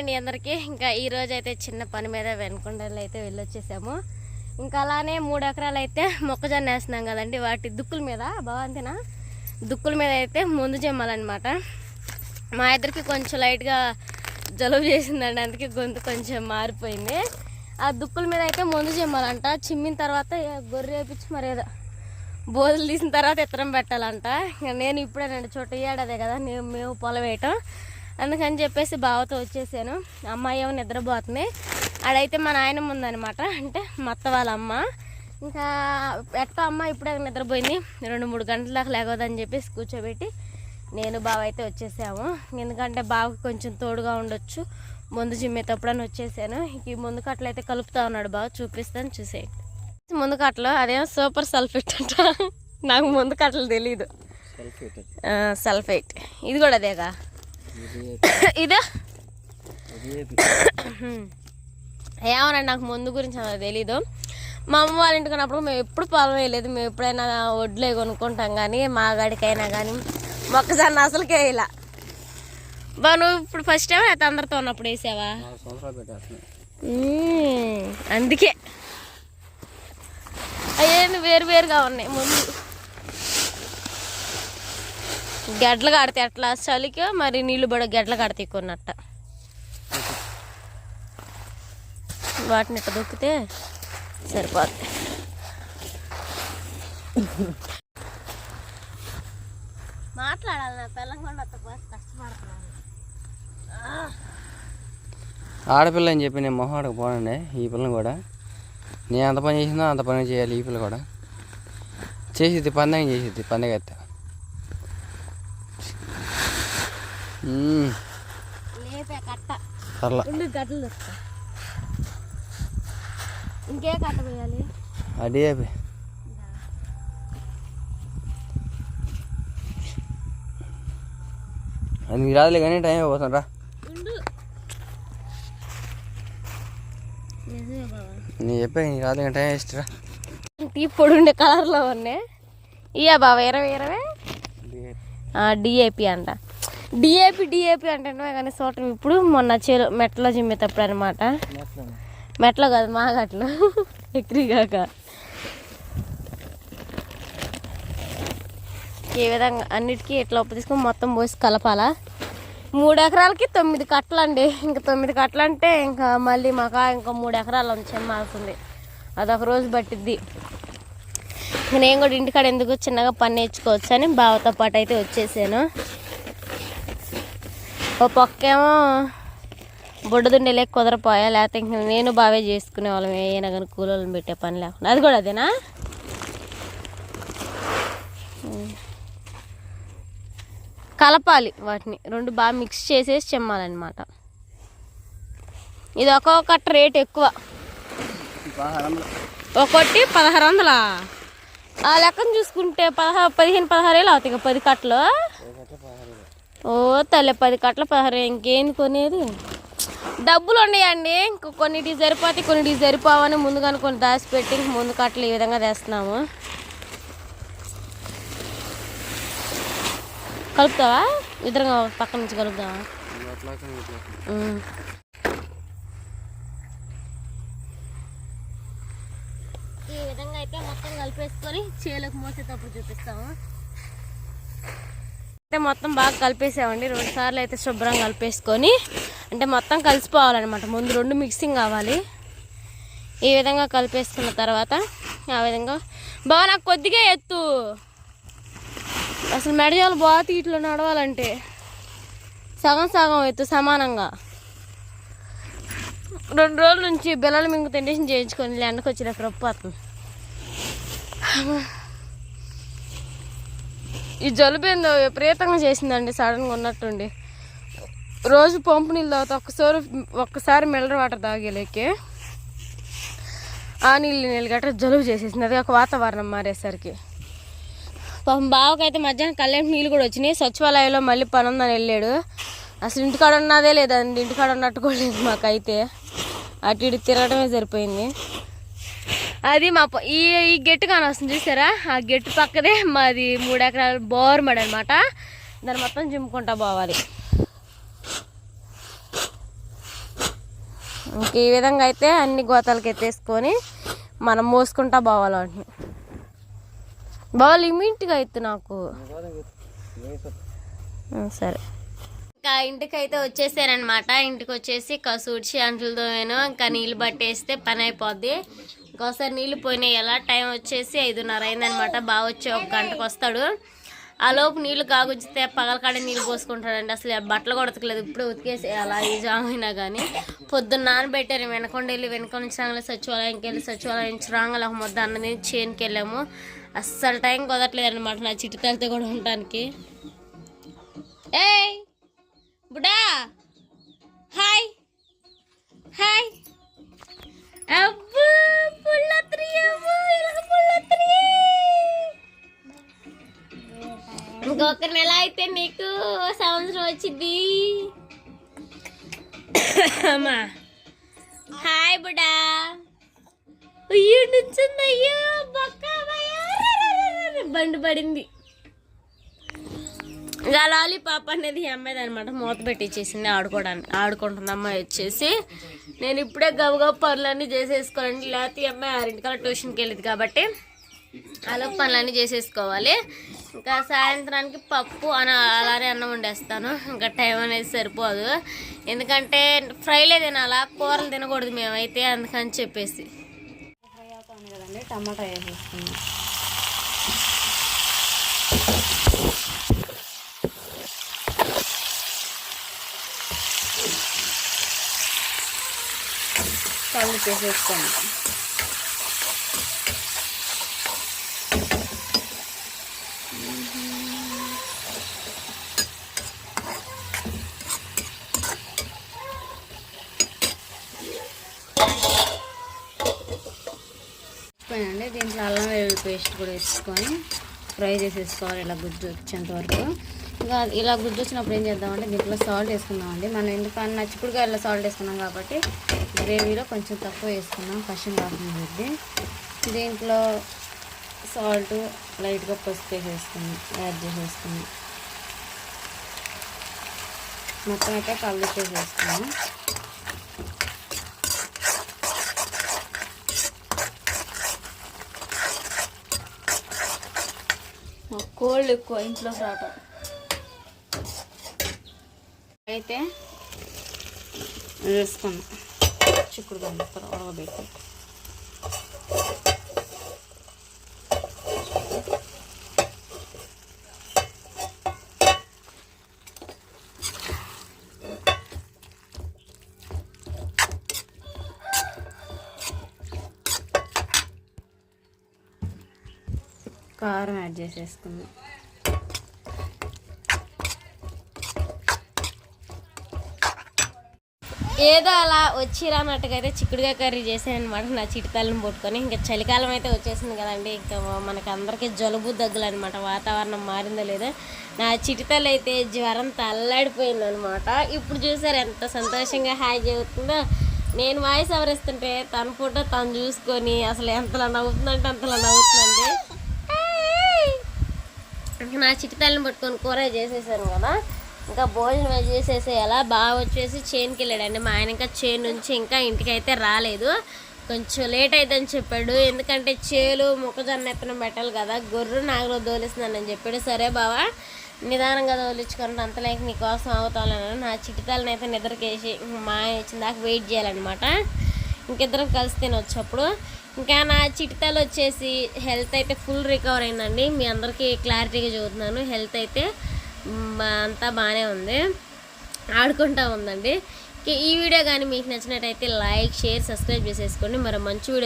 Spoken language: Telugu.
అండి అందరికీ. ఇంకా ఈ రోజు అయితే చిన్న పని మీద వెనుకొండలు అయితే వెళ్ళొచ్చేసాము. ఇంకా అలానే మూడు ఎకరాలు అయితే మొక్కజొన్న వేస్తున్నాం కదండి. వాటి దుక్కుల మీద భవంతిన? దుక్కుల మీద అయితే ముందు చెమ్మాలన్నమాట మా ఇద్దరికి కొంచెం లైట్గా జలుబు చేసిందండి. అందుకే గొంతు కొంచెం మారిపోయింది. ఆ దుక్కుల మీద అయితే ముందు చెమ్మాలంట చిమ్మిన తర్వాత గొర్రె వేపించి మరి ఏదో బోధలు తీసిన తర్వాత ఇతరం పెట్టాలంట. ఇంకా నేను ఇప్పుడే రెండు చోట ఏడాదే కదా. నేను మేము పొలం వేయటం. అందుకని చెప్పేసి బావతో వచ్చేసాను. అమ్మాయి ఏమో నిద్రపోతుంది. ఆడైతే మా నాయనమ్మ ఉందనమాట అంటే మా అత్త వాళ్ళ అమ్మ. ఇంకా ఎట్ట అమ్మ ఇప్పుడే నిద్రపోయింది. రెండు మూడు గంటల దాకా లేవదని చెప్పేసి కూర్చోబెట్టి నేను బావ అయితే వచ్చేసాము. ఎందుకంటే బావకి కొంచెం తోడుగా ఉండొచ్చు. ముందు జిమ్మేటప్పుడని వచ్చేసాను. ఈ ముందు కట్టలు అయితే కలుపుతా ఉన్నాడు బావ. చూపిస్తాను చూసేయండి. ముందు కట్టలు అదేమో సూపర్ సల్ఫేట్ అంట. నాకు ముందు కట్టలు తెలీదు. సల్ఫేట్ ఇది కూడా అదేగా? ఇదే? ఏమోనండి నాకు ముందు గురించి అంత తెలీదు. మా అమ్మ వాళ్ళ ఇంటికి ఉన్నప్పుడు మేము ఎప్పుడు పొలం వేయలేదు. మేము ఎప్పుడైనా వడ్లే కొనుక్కుంటాం కానీ మా గడికైనా కానీ మొక్కజొన్న అసలుకే ఇలా బా నువ్వు ఇప్పుడు ఫస్ట్ టైం అయితే అందరితో ఉన్నప్పుడు వేసావా. అందుకే. అయ్యేంది వేరు వేరుగా ఉన్నాయి ముందు. గడ్డలు కాడితే అట్లా చలికి మరి నీళ్ళు పడ గడ్డలు కడితే కొన్నట్ట వాటిని ఇట్లా దొక్కితే సరిపోద్ది. మాట్లాడాలి నా పిల్లంగా కష్టపడుతున్నాను. ఆడపిల్ల అని చెప్పి నేను మొహాడకు పోనండి ఈ పిల్లని కూడా. నేను ఎంత పని చేసినా అంత పని చేయాలి ఈ పిల్ల కూడా. చేసిద్ది పండగ చేసిద్ది పండగ అయితే. లేపే కట్ట. సర్లా. రెండు గడ్డలు దొరుకుతాయి ఇంకే కట్ట వేయాలి అడే అది మీకు రాదులే కానీ టైం అయిపోతుంది రా నేను చెప్పా నీకు కానీ టైం వేస్ట్ రా టీ పొడి ఉండే కలర్లో ఉన్నాయి. ఇయ్యా బావ ఇరవై ఇరవై. డిఏపి అంట. డిఏపి డిఏపి అంటే కానీ చూడటం ఇప్పుడు మొన్న చెరు మెట్లో జిమ్మేటప్పుడు అనమాట మెట్లో కాదు మాగట్లు ఎక్కిరిగాక ఏ విధంగా అన్నిటికీ ఎట్లా ఉప్పు తీసుకొని మొత్తం పోసి కలపాలా? మూడు ఎకరాలకి తొమ్మిది కట్టలండి. ఇంకా తొమ్మిది కట్టలంటే ఇంకా మళ్ళీ మాకు ఇంకా మూడు ఎకరాలు ఉంది చెమ్మాల్సింది. అదొక రోజు పట్టిద్ది. నేను కూడా ఇంటికాడ ఎందుకు చిన్నగా పని నేర్చుకోవచ్చు అని బావతో పాటు అయితే వచ్చేసాను. ఓ పక్కేమో బుడ్డదుండేలే కుదరపోయా లేకపోతే ఇంక నేను బాగా చేసుకునే వాళ్ళం ఏమైనా కానీ కూలోళ్ళని పెట్టే పని లేకుండా. అది కూడా అదేనా? కలపాలి వాటిని. రెండు బాగా మిక్స్ చేసేసి చెమ్మాలన్నమాట. ఇది ఒక్కొక్కటి రేట్ ఎక్కువ. ఒకటి పదహారు వందలా? ఆ లెక్కను చూసుకుంటే పదహారు పదిహేను పదహారు వేలు అవుతాయి ఇక పది కట్టలు. ఓ తల్లి పది కట్ల పదహారు ఇంకేం కొనేది? డబ్బులు ఉన్నాయండి. ఇంక కొన్నిటికి సరిపోతాయి కొన్నిటి సరిపోవని ముందుగా కొన్ని దాచిపెట్టి ముందు కట్టలు ఈ విధంగా తెస్తున్నాము. కలుపుతావా? ఇద్దరంగా పక్కన పక్క నుంచి కలుపుతావా ఈ విధంగా అయితే మొత్తం కలిపేసుకొని చేలకు మోసేటప్పుడు చూపిస్తాము. అయితే మొత్తం బాగా కలిపేసామండి. రెండు సార్లు అయితే శుభ్రంగా కలిపేసుకొని అంటే మొత్తం కలిసిపోవాలన్నమాట. ముందు రెండు మిక్సింగ్ కావాలి. ఈ విధంగా కలిపేసుకున్న తర్వాత ఆ విధంగా. బాగా నాకు కొద్దిగా ఎత్తు. అసలు మెడజాలు బాగా తీట్లో నడవాలంటే. సగం సగం ఎత్తు సమానంగా. రెండు రోజుల నుంచి బిల్లలు మింగు తిండేషన్ చేయించుకొని ల్యాండ్కి వచ్చిన రొప్పు ఈ జలుబు ఏందో విపరీతంగా చేసిందండి సడన్గా ఉన్నట్టుండి. రోజు పంపు నీళ్ళు తాగుతా ఒక్కసారి ఒక్కసారి మిల్లర్ వాటర్ తాగేలేకే. ఆ నీళ్ళు నీళ్ళు గట్రా జలుబు చేసేసింది అది ఒక వాతావరణం మారేసరికి. పాపం బావకైతే మధ్యాహ్నం కళ్యాణ్ నీళ్ళు కూడా వచ్చినాయి సచివాలయంలో మళ్ళీ పని ఉందని వెళ్ళాడు. అసలు ఇంటికాడ ఉన్నదే లేదండి ఇంటికాడ ఉన్నట్టు కూడా లేదు మాకైతే. అటు ఇటు తిరగడమే సరిపోయింది. అది మా ఈ ఈ గెట్టు కానీ వస్తుంది చూసారా? ఆ గెట్టు పక్కదే మాది మూడు ఎకరాల బోర్ అనమాట దాన్ని మొత్తం జిమ్ముకుంటా పోవాలి. ఇంక ఈ విధంగా అయితే అన్ని గోతాలకి ఎత్తేసుకొని మనం మోసుకుంటా పోవాలి వాటిని. బాగా లిమిట్గా అయితే నాకు. సరే. ఇంకా ఇంటికి అయితే వచ్చేసారనమాట ఇంటికి వచ్చేసి కసూడ్చి అంట్లతో నేను ఇంకా నీళ్ళు పట్టేస్తే పని అయిపోద్ది. ఇంకోసారి నీళ్ళు పోయినాయి. ఎలా టైం వచ్చేసి ఐదున్నర అయిందనమాట బాగా వచ్చి ఒక గంటకు వస్తాడు. ఆ లోపు నీళ్ళు కాగుచ్చితే పగలకాడే నీళ్ళు పోసుకుంటాడండి. అసలు ఆ బట్టలు కూడా ఉతకలేదు ఇప్పుడు ఉతికేసి అలా ఈ జామ్ అయినా కానీ పొద్దున్న నానబెట్టారు. వెనకొండ వెళ్ళి వెనక నుంచి రాగానే సచివాలయంకి వెళ్ళి సచివాలయం నుంచి రాగానే ఒక ముద్ద అన్నది చేనుకి వెళ్ళాము. అస్సలు టైం కుదరట్లేదు అనమాట నా చిట్టు తగ్గితే కూడా ఉండటానికి. ఏయ్! బుడా! హాయ్! హాయ్! అబ్బో ఇలా ఇంకొక నెల అయితే నీకు సంవత్సరం వచ్చింది అమ్మా హాయ్ బుడా అయ్యో నుంచింది అయ్యో బక్క బండి పడింది ఇంకా లాలీపాప్ అనేది ఈ అమ్మాయి అనమాట మూత పెట్టించేసింది ఆడుకోవడానికి. ఆడుకుంటుంది అమ్మాయి వచ్చేసి నేను ఇప్పుడే గబగబ పనులన్నీ చేసేసుకోవాలండి. లేకపోతే ఈ అమ్మాయి ఆరింటికల్లా ట్యూషన్కి వెళ్ళింది కాబట్టి అలా పనులన్నీ చేసేసుకోవాలి. ఇంకా సాయంత్రానికి పప్పు అని అలానే అన్నం వండేస్తాను. ఇంకా టైం అనేది సరిపోదు. ఎందుకంటే ఫ్రైలే తినాలా కూరలు తినకూడదు మేమైతే అందుకని చెప్పేసి. ఫ్రై అవుతాను కదండి టమాటా వేసేసుకున్నాం. కళ్ళు చేసేసుకోండి అండి దీంట్లో అల్లం వెల్లుల్లి పేస్ట్ కూడా వేసుకొని ఫ్రై చేసేసుకోవాలి ఇలా గుజ్జు వచ్చేంత వరకు. ఇంకా ఇలా గుజ్జు వచ్చినప్పుడు ఏం చేద్దామంటే దీంట్లో సాల్ట్ వేసుకుందామండి. మనం ఎందుకన్నా ఇలా సాల్ట్ వేసుకున్నాం కాబట్టి గ్రేవీలో కొంచెం తక్కువ వేసుకున్నాం కషం కాకుండా దీంట్లో సాల్ట్ లైట్గా పసుపు వేసేసుకున్నాం యాడ్ చేసేసుకున్నాం. మొత్తం అయితే కలిపేసేసుకున్నాం కోల్డ్ ఎక్కువ ఇంట్లో రావటం అయితే వేసుకున్నాం. చిక్కుడు ముక్కలు ఉడకబెట్టి కారం యాడ్ చేసేసుకుందాం ఏదో అలా వచ్చిరా అన్నట్టుగా అయితే చిక్కుడుగా కర్రీ చేసాను అనమాట నా చిటితల్ని పట్టుకొని. ఇంకా చలికాలం అయితే వచ్చేసింది కదండి. ఇంకా మనకి అందరికీ జలుబు దగ్గులు అనమాట వాతావరణం మారిందో లేదో. నా చిటితల్లి అయితే జ్వరం తల్లాడిపోయింది అనమాట ఇప్పుడు చూసారు ఎంత సంతోషంగా హాయ్ చెబుతుందో. నేను వాయిస్ ఎవరిస్తుంటే తన ఫోటో తను చూసుకొని అసలు ఎంతలా నవ్వుతుందంటే అంతలా నవ్వుతుందండి. నా చిటితల్లిని పట్టుకొని కూర చేసేసాను కదా. ఇంకా భోజనం చేసేసి ఎలా బాగా వచ్చేసి చేనుకి వెళ్ళాడండి. మా ఆయన ఇంకా చేను నుంచి ఇంకా ఇంటికైతే రాలేదు. కొంచెం లేట్ అవుతుందని చెప్పాడు. ఎందుకంటే చేలు మొక్కజొన్న ఎత్తనం పెట్టాలి కదా. గొర్రె నాగలో దోలిస్తున్నానని చెప్పాడు. సరే బావా నిదానంగా దోలించుకుంటే అంతలేక నీకోసం అవుతాను నా చిటితల్ని అయితే నిద్రకేసి మా ఆయన వచ్చిన దాకా వెయిట్ చేయాలన్నమాట. ఇంకిద్దరం కలిసి తినొచ్చప్పుడు. ఇంకా నా చిట్టితాలు వచ్చేసి హెల్త్ అయితే ఫుల్ రికవర్ అయిందండి. మీ అందరికీ క్లారిటీగా చదువుతున్నాను హెల్త్ అయితే అంతా బాగానే ఉంది. ఆడుకుంటా ఉందండి. ఈ వీడియో కానీ మీకు నచ్చినట్టయితే లైక్ షేర్ సబ్స్క్రైబ్ చేసేసుకోండి. మరి మంచి వీడియో